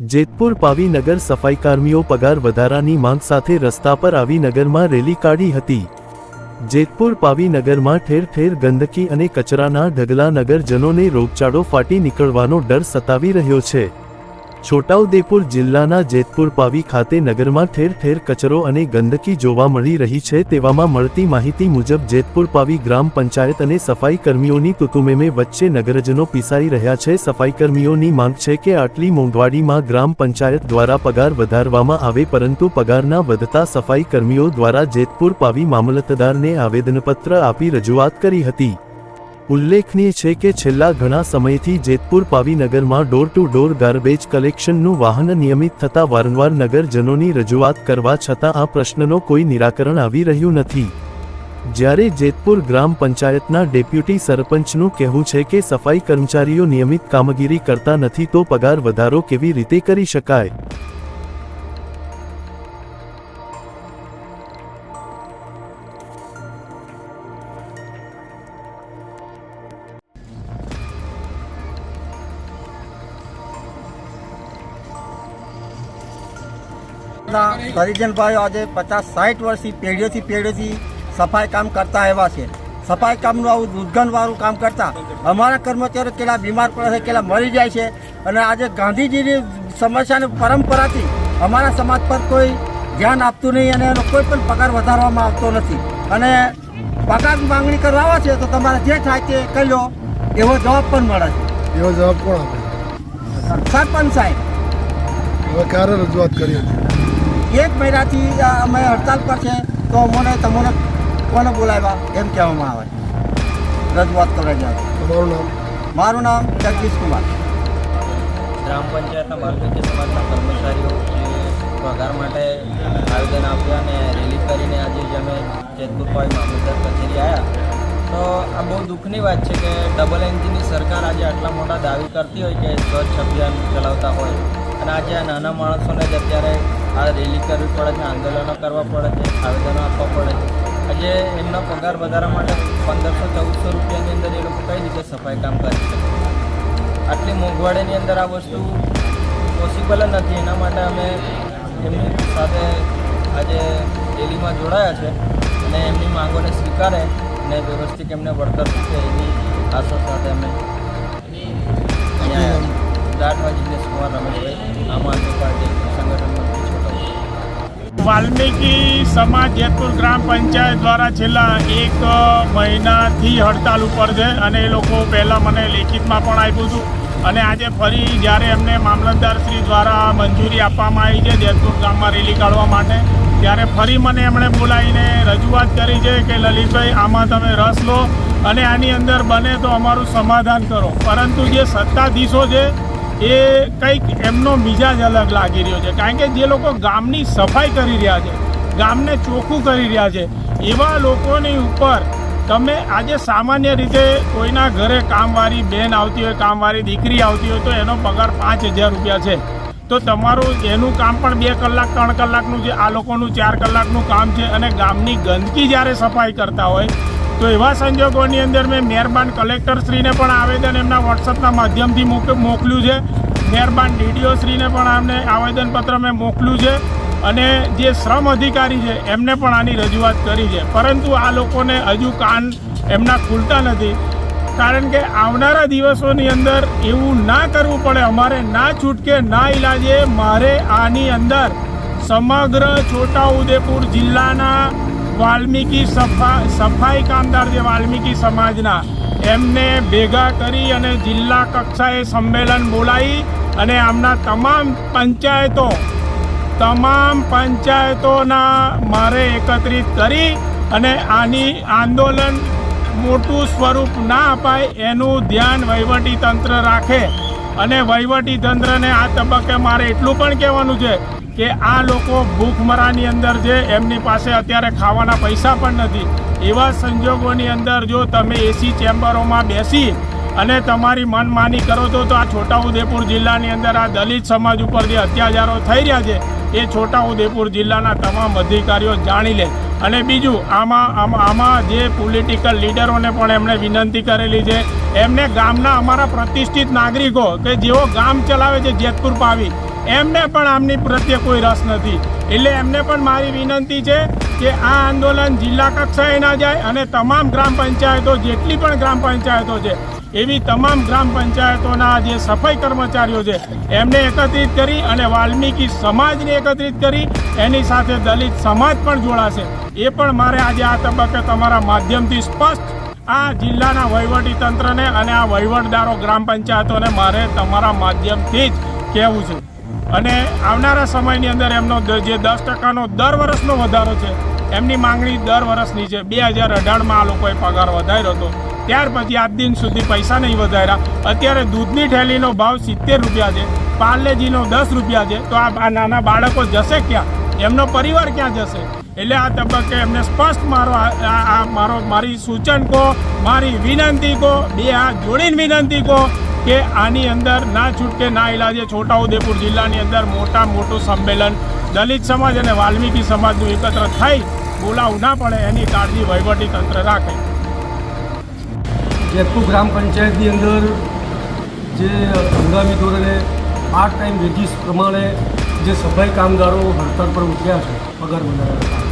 જેતપુર પાવી નગર સફાઈકર્મીઓ પગાર વધારાની માંગ સાથે રસ્તા પર આવી નગરમાં રેલી કાઢી હતી. જેતપુર પાવી નગરમાં ઠેર ઠેર ગંદકી અને કચરાના ઢગલા નગરજનોને રોગચાળો ફાટી નીકળવાનો ડર સતાવી રહ્યો છે. છોટાઉદેપુર જિલ્લાના જેતપુર પાવી ખાતે નગરમાં ઠેર ઠેર કચરો અને ગંદકી જોવા મળી રહી છે તેવામાં મળતી માહિતી મુજબ જેતપુર પાવી ગ્રામ પંચાયત અને સફાઈ કર્મીઓની તુતુમેમે વચ્ચે નગરજનો પીસાઈ રહ્યા છે. સફાઈ કર્મીઓની માંગ છે કે આટલી મોંઘવાડીમાં ગ્રામ પંચાયત દ્વારા પગાર વધારવામાં આવે પરંતુ પગારના વધતા સફાઈ કર્મીઓ દ્વારા જેતપુર પાવી મામલતદારને આવેદનપત્ર આપી રજૂઆત કરી હતી. ઉલ્લેખનીય છે કે છેલ્લા ઘણા સમયથી જેતપુર પાવીનગરમાં ડોર ટુ ડોર ગાર્બેજ કલેક્શનનું વાહન નિયમિત થતા વારંવાર નગરજનોની રજૂઆત કરવા છતાં આ પ્રશ્નનો કોઈ નિરાકરણ આવી રહ્યું નથી. જ્યારે જેતપુર ગ્રામ પંચાયતના ડેપ્યુટી સરપંચનું કહેવું છે કે સફાઈ કર્મચારીઓ નિયમિત કામગીરી કરતા નથી તો પગાર વધારો કેવી રીતે કરી શકાય? ના હરિજનભાઈ આજે પચાસ સાઠ વર્ષથી પેઢીઓથી પેઢીઓથી સફાઈ કામ કરતા આવ્યા છે. સફાઈ કામનું આવું દુર્ગંધવાળું કામ કરતા અમારા કર્મચારીઓ કેટલા બીમાર પડે છે કેટલા મરી જાય છે અને આજે ગાંધીજીની સમસ્યાની પરંપરાથી અમારા સમાજ પર કોઈ ધ્યાન આપતું નહીં અને એનો કોઈ પણ પગાર વધારવામાં આવતો નથી. અને પગાર માંગણી કરવા આવે છે તો તમારે જે થાય તે કરી લો એવો જવાબ પણ મળે એવો જવાબ કોણ આપે? છે સરપંચ સાહેબ. હવે ક્યારે રજૂઆત કરી હતી એક મહિનાથી અમે હડતાલ પર છે તો અમને તમને કોને બોલાવ્યા? એમ કહેવામાં આવે. રજૂઆત કરવા જાય. તમારું નામ? મારું નામ જગદીશ કુમાર. ગ્રામ પંચાયતના બાળકોકી સમાજના કર્મચારીઓ જે પગાર માટે આવેદન આપ્યા અને રેલી કરીને આજે જ અમે જેતપુર પોઈન્ટ મામલતદાર કચેરી આવ્યા તો આ બહુ દુઃખની વાત છે કે ડબલ એન્જિનની સરકાર આજે આટલા મોટા દાવી કરતી હોય કે સ્વચ્છ અભિયાન ચલાવતા હોય. અને આજે આ નાના માણસોને જ અત્યારે આ રેલી કરવી પડે છે આંદોલનો કરવા પડે છે આવેદનો આપવા પડે છે. આજે એમનો પગાર વધારા માટે પંદરસો ચૌદસો રૂપિયાની અંદર એ લોકો કઈ રીતે સફાઈ કામ કરી શકે? આટલી મોંઘવાડીની અંદર આ વસ્તુ પોસિબલ જ નથી. એના માટે અમે એમની સાથે આજે રેલીમાં જોડાયા છે અને એમની માંગોને સ્વીકારે અને વ્યવસ્થિત એમને વળતર થશે એની આશા સાથે અમે અહીંયા દાટવા જિગ્નેશ કુમાર રમેશભાઈ આમ આદમી પાર્ટી. વાલ્મીકી સમાજ જેતપુર ગ્રામ પંચાયત દ્વારા છેલ્લા એક મહિનાથી હડતાલ ઉપર છે અને એ લોકો પહેલાં મને લેખિતમાં પણ આપ્યું હતું. અને આજે ફરી જ્યારે એમને મામલતદાર શ્રી દ્વારા મંજૂરી આપવામાં આવી છે જેતપુર ગામમાં રેલી કાઢવા માટે, ત્યારે ફરી મને એમણે બોલાવીને રજૂઆત કરી છે કે, લલિતભાઈ, આમાં તમે રસ લો અને આની અંદર બને તો અમારું સમાધાન કરો. પરંતુ જે સત્તાધીશો છે એ કંઈક એમનો મિજાજ અલગ લાગી રહ્યો છે. કારણ કે જે લોકો ગામની સફાઈ કરી રહ્યા છે, ગામને ચોખ્ખું કરી રહ્યા છે, એવા લોકોની ઉપર તમે આજે સામાન્ય રીતે કોઈના ઘરે કામવાળી બેન આવતી હોય, કામવાળી દીકરી આવતી હોય, તો એનો પગાર પાંચ હજાર રૂપિયા છે. તો તમારું એનું કામ પણ બે કલાક, ત્રણ કલાકનું છે, આ લોકોનું ચાર કલાકનું કામ છે અને ગામની ગંદકી જ્યારે સફાઈ કરતા હોય તો એવા સંજોગોની અંદર મેં મહેરબાન કલેક્ટરશ્રીને પણ આવેદન એમના વોટ્સઅપના માધ્યમથી મોક- મોકલ્યું છે. મહેરબાન ડીડીઓશ્રીને પણ આમને આવેદનપત્ર મેં મોકલ્યું છે અને જે શ્રમ અધિકારી છે એમને પણ આની રજૂઆત કરી છે. પરંતુ આ લોકોને હજુ કાન એમના ખુલતા નથી. કારણ કે આવનારા દિવસોની અંદર એવું ના કરવું પડે, અમારે ના છૂટકે ના ઈલાજે મારે આની અંદર સમગ્ર છોટાઉદેપુર જિલ્લાના વાલ્મીકી સફા, સફાઈ કામદાર જે વાલ્મીકી સમાજના, એમને ભેગા કરી અને જિલ્લા કક્ષાએ સંમેલન બોલાવી અને આમના તમામ પંચાયતો, તમામ પંચાયતોના મારે એકત્રિત કરી અને આની આંદોલન મોટું સ્વરૂપ ના અપાય એનું ધ્યાન વહીવટી તંત્ર રાખે. અને વહીવટી તંત્રને આ તબક્કે મારે એટલું પણ કહેવાનું છે કે આ લોકો ભૂખમરાની અંદર છે એમની પાસે અત્યારે ખાવાના પૈસા પણ નથી. એવા સંજોગોની અંદર જો તમે એસી ચેમ્બરોમાં બેસી અને તમારી મનમાની કરો તો તો આ છોટાઉદેપુર જિલ્લાની અંદર આ દલિત સમાજ ઉપર જે અત્યાચારો થઈ રહ્યા છે, એ છોટાઉદેપુર જિલ્લાના તમામ અધિકારીઓ જાણી લે. અને બીજું, આમાં આમાં આમાં જે પોલિટિકલ લીડરોને પણ એમણે વિનંતી કરેલી છે, એમને ગામના અમારા પ્રતિષ્ઠિત નાગરિકો કે જેઓ ગામ ચલાવે છે જેતપુર પાવી એમને પણ આમની પ્રત્યે કોઈ રસ નથી. એટલે એમને પણ મારી વિનંતી છે કે આ આંદોલન જિલ્લા કક્ષાએ ના જાય અને તમામ ગ્રામ પંચાયતો, જેટલી પણ ગ્રામ પંચાયતો છે, એવી તમામ ગ્રામ પંચાયતોના જે સફાઈ કર્મચારીઓ છે, એમને એકત્રિત કરી અને વાલ્મીકી સમાજને એકત્રિત કરી એની સાથે દલિત સમાજ પણ જોડાશે. એ પણ મારે આજે આ તબક્કે તમારા માધ્યમથી સ્પષ્ટ આ જિલ્લાના વહીવટી તંત્રને અને આ વહીવટદારો ગ્રામ પંચાયતોને મારે તમારા માધ્યમથી જ કહેવું છે. અને આવનારા સમયની અંદર એમનો જે દસ ટકાનો દર વર્ષનો વધારો છે, એમની માંગણી દર વર્ષની છે. બે હજાર અઢારમાં આ લોકોએ પગાર વધાર્યો હતો. ત્યાર પછી આજ દિન સુધી પૈસા નહીં વધાર્યા. અત્યારે દૂધની ઠેલીનો ભાવ સિત્તેર રૂપિયા છે પાર્લેજીનો દસ રૂપિયા છે. તો આ નાના બાળકો જશે ક્યાં? એમનો પરિવાર ક્યાં જશે? એટલે આ તબક્કે એમને સ્પષ્ટ મારો આ મારો મારી સૂચન કહો, મારી વિનંતી કહો, બે હાથ જોડીને વિનંતી કહો કે આની અંદર ના છૂટકે ના ઇલાજે છોટાઉદેપુર જિલ્લાની અંદર મોટા મોટું સંમેલન. દલિત સમાજ અને વાલ્મીકી સમાજનું એકત્ર થઈ બોલાવું ના પડે એની કાળજી વહીવટી તંત્ર રાખે. જેતપુર ગ્રામ પંચાયતની અંદર જે હંગામી ધોરણે પાર્ટ ટાઈમ વેજીસ પ્રમાણે જે સફાઈ કામદારો હડતાળ પર ઉઠ્યા છે, પગાર વધારા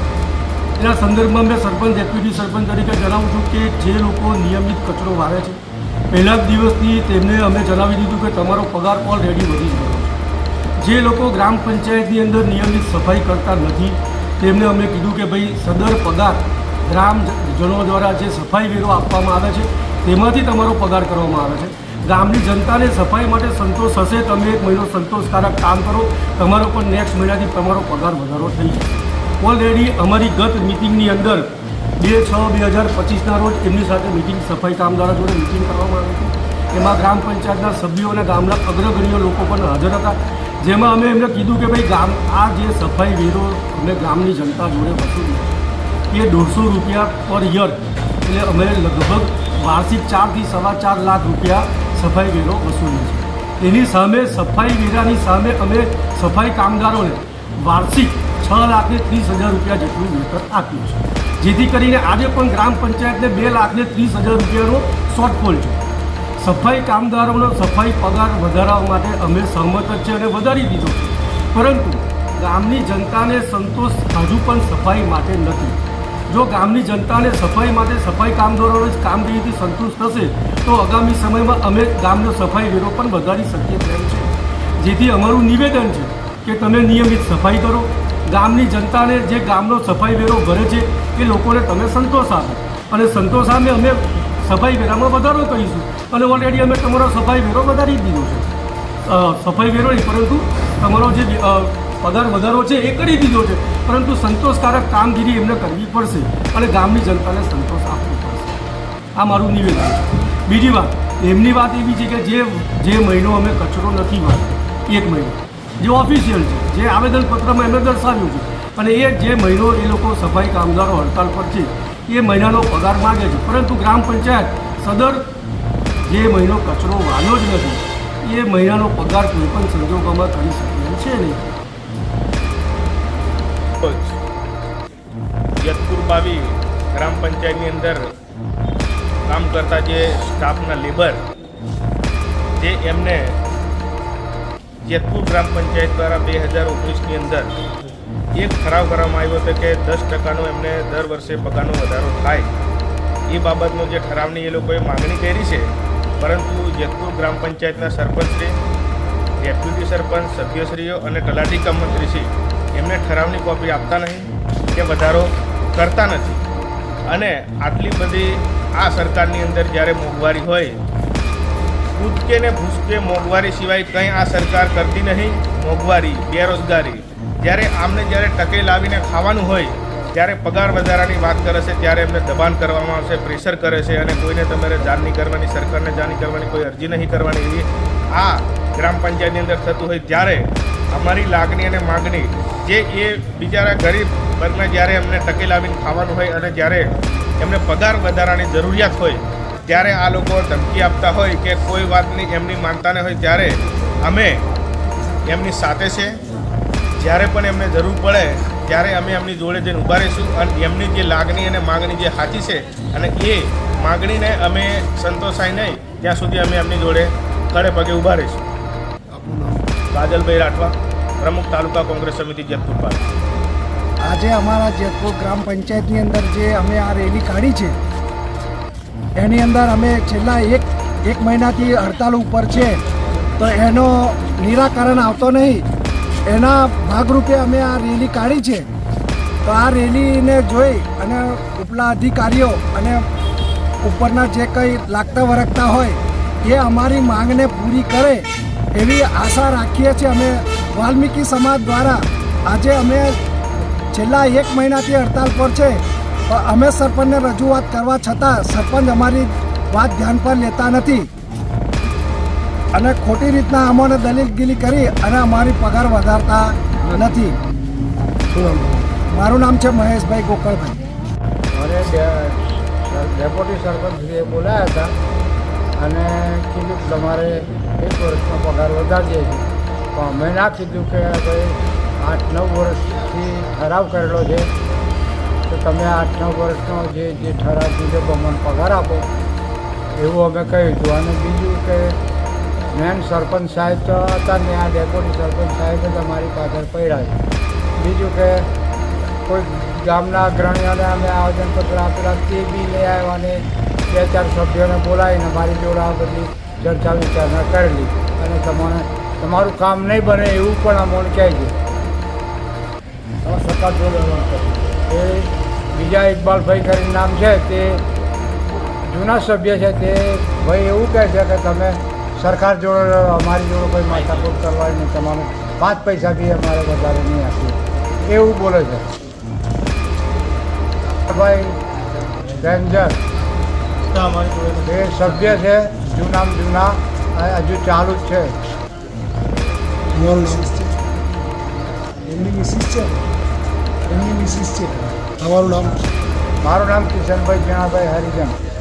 એના સંદર્ભમાં મેં સરપંચ ડેપ્યુટી સરપંચ તરીકે જણાવું છું કે જે લોકો નિયમિત કચરો વાવે છે પહેલા જ દિવસથી તેમને અમે જણાવી દીધું કે તમારો પગાર ઓલરેડી વધી ગયો. જે લોકો ગ્રામ પંચાયતની અંદર નિયમિત સફાઈ કરતા નથી, તેમને અમે કીધું કે ભાઈ સદર પગાર ગ્રામજનો દ્વારા જે સફાઈ વેરો આપવામાં આવે છે, તેમાંથી તમારો પગાર કરવામાં આવે છે. ગામની જનતાને સફાઈ માટે સંતોષ હશે, તમે એક મહિનો સંતોષકારક કામ કરો, તમારો પણ નેક્સ્ટ મહિનાથી તમારો પગાર વધારો થઈ જશે. ઓલરેડી અમારી ગત મિટિંગની અંદર બે છ બે હજાર પચીસના રોજ એમની સાથે મિટિંગ સફાઈ કામદારો જોડે મિટિંગ કરવામાં આવી હતી. એમાં ગ્રામ પંચાયતના સભ્યો અને ગામના અગ્રગણ્ય લોકો પણ હાજર હતા. જેમાં અમે એમને કીધું કે ભાઈ ગામ, આ જે સફાઈ વેરો અમે ગામની જનતા જોડે વસૂલીએ એ દોઢસો રૂપિયા પર યર. એટલે અમે લગભગ વાર્ષિક ચારથી સવા ચાર લાખ રૂપિયા સફાઈ વેરો વસૂલીએ છીએ એની સામે સફાઈ વેરાની સામે અમે સફાઈ કામદારોને વાર્ષિક છ લાખને ત્રીસ હજાર રૂપિયા જેટલું વેતન આપ્યું છે. જેથી કરીને આજે પણ ગ્રામ પંચાયતને બે લાખને ત્રીસ હજાર રૂપિયાનો શોર્ટફોલ છે. સફાઈ કામદારોનો સફાઈ પગાર વધારવા માટે અમે સહમત જ છે અને વધારી દીધો છે. પરંતુ ગામની જનતાને સંતોષ હજુ પણ સફાઈ માટે નથી. જો ગામની જનતાને સફાઈ માટે સફાઈ કામદારોને જ કામગીરીથી સંતુષ્ટ થશે, તો આગામી સમયમાં અમે ગામનો સફાઈ વેરો પણ વધારી શકીએ તેમ છે. જેથી અમારું નિવેદન છે કે તમે નિયમિત સફાઈ કરો. ગામની જનતાને જે ગામનો સફાઈ વેરો ભરે છે, એ લોકોને તમે સંતોષ આપો. અને સંતોષ સામે અમે સફાઈ વેરામાં વધારો કરીશું. અને ઓલરેડી અમે તમારો સફાઈ વેરો વધારી દીધો છે. સફાઈ વેરો નહીં, પરંતુ તમારો જે પગાર વધારો છે, એ કરી દીધો છે. પરંતુ સંતોષકારક કામગીરી એમને કરવી પડશે અને ગામની જનતાને સંતોષ આપવો પડશે. આ મારું નિવેદન છે. બીજી વાત, એમની વાત એવી છે કે જે જે મહિનો અમે કચરો નથી વાળતો એક મહિનો. જે ઓફિશિયલ છે, જે આવેદનપત્રમાં એમને દર્શાવ્યું છે. અને એ જે મહિનો એ લોકો સફાઈ કામદારો હડતાલ પર છે એ મહિનાનો પગાર માગે છે. પરંતુ ગ્રામ પંચાયત સદર જે મહિનો કચરો વાલ્યો જ નથી, એ મહિનાનો પગાર કોઈ પણ સંજોગોમાં કરી શકે છે નહીં. જેતપુર બાવી ગ્રામ પંચાયતની અંદર કામ કરતા જે સ્ટાફના લેબર જે એમને જેતપુર ગ્રામ પંચાયત દ્વારા બે હજાર ઓગણીસની અંદર એક ઠરાવ કરવામાં આવ્યો હતો કે દસ ટકાનો એમને દર વર્ષે પગારનો વધારો થાય. એ બાબતનો જે ઠરાવની એ લોકોએ માગણી કરી છે. પરંતુ જેતપુર ગ્રામ પંચાયતના સરપંચશ્રી, ડેપ્યુટી સરપંચ, સભ્યશ્રીઓ અને તલાટી કમ મંત્રીશ્રી એમને ઠરાવની કોપી આપતા નહીં કે વધારો કરતા નથી. અને આટલી બધી આ સરકારની અંદર જ્યારે મોંઘવારી હોય કૂદકે ને ભૂસકે મોંઘવારી સિવાય કંઈ આ સરકાર કરતી નહીં. મોંઘવારી, બેરોજગારી. જ્યારે આમને જ્યારે ટકે લાવીને ખાવાનું હોય, ત્યારે પગાર વધારાની વાત કરે છે, ત્યારે એમને દબાણ કરવામાં આવશે, પ્રેશર કરે છે અને કોઈને તમારે જાણ નહીં કરવાની, સરકારને જાણ કરવાની કોઈ અરજી નહીં કરવાની એવી આ ગ્રામ પંચાયતની અંદર થતું હોય ત્યારે અમારી લાગણી અને માગણી જે એ બિચારા ગરીબ વર્ગને જ્યારે એમને ટકે લાવીને ખાવાનું હોય અને જ્યારે એમને પગાર વધારાની જરૂરિયાત હોય ત્યારે આ લોકો ધમકી આપતા હોય કે કોઈ વાતની એમની માનતા ન હોય ત્યારે અમે એમની સાથે છે. જ્યારે પણ એમને જરૂર પડે ત્યારે અમે એમની જોડે જઈને ઊભા રહીશું અને એમની જે લાગણી અને માગણી જે સાચી છે અને એ માગણીને અમે સંતોષાય નહીં ત્યાં સુધી અમે એમની જોડે ખડે પગે ઊભા રહીશું. કાજલભાઈ રાઠવા પ્રમુખ તાલુકા કોંગ્રેસ સમિતિ જેતપુર પાલ આજે અમારા જેતપુર ગ્રામ પંચાયતની અંદર જે અમે આ રેલી કાઢી છે એની અંદર અમે છેલ્લા એક એક મહિનાથી હડતાલ ઉપર છે. તો એનો નિરાકરણ આવતો નહીં. એના ભાગરૂપે અમે આ રેલી કાઢી છે. તો આ રેલીને જોઈ અને ઉપલા અધિકારીઓ અને ઉપરના જે કંઈ લાગતા વરગતા હોય, એ અમારી માંગને પૂરી કરે એવી આશા રાખીએ છીએ અમે વાલ્મીકી સમાજ દ્વારા. આજે અમે છેલ્લા એક મહિનાથી હડતાલ પર છે. અમે સરપંચને રજૂઆત કરવા છતાં સરપંચ અમારી વાત ધ્યાન પર લેતા નથી. અને ખોટી રીતના અમોને દલીલગીરી કરી અને અમારી પગાર વધારતા નથી. મારું નામ છે મહેશભાઈ ગોકળભાઈ. મને ડેપ્યુટી સરપંચશ્રીએ બોલાયા હતા અને કીધું કે તમારે એક વર્ષનો પગાર વધારીએ છે પણ અમે ના કીધું કે ભાઈ આઠ નવ વર્ષથી ઠરાવ કરેલો છે. તો તમે આઠ નવ વર્ષનો જે જે ઠરાવ મુજબ અમને પગાર આપો. એવું અમે કહ્યું હતું. અને બીજું કે મેન સરપંચ સાહેબ તો હતા ને આ ડેપોટી સરપંચ સાહેબ જ અમારી પાછળ પડ્યા છે. બીજું કે કોઈ ગામના અગ્રણીઓને અમે આવેદનપત્ર આપેલા તે બી લઈ આવ્યા અને બે ચાર સભ્યોને બોલાવીને મારી જોડે આ બધી ચર્ચા વિચારણા કરેલી. અને તમારે તમારું કામ નહીં બને એવું પણ અમને કહે છે. સરકાર જોડે એ બીજા ઇકબાલભાઈ કરીને નામ છે, તે જૂના સભ્ય છે, તે ભાઈ એવું કહે છે કે તમે સરકાર જોડે અમારી જોડે કોઈ માથાકૂટ કરવાની તમારું પાંચ પૈસા બી અમારે વધારે નહીં આપીએ. એવું બોલે છે. ભાઈ, રેન્જર, એ સભ્ય છે જૂના જૂના હજુ ચાલુ જ છે. એમની મિસિસ છે એમની મિસિસ છે તમારું નામ? મારું નામ કિશનભાઈ જણાભાઈ હરિજન.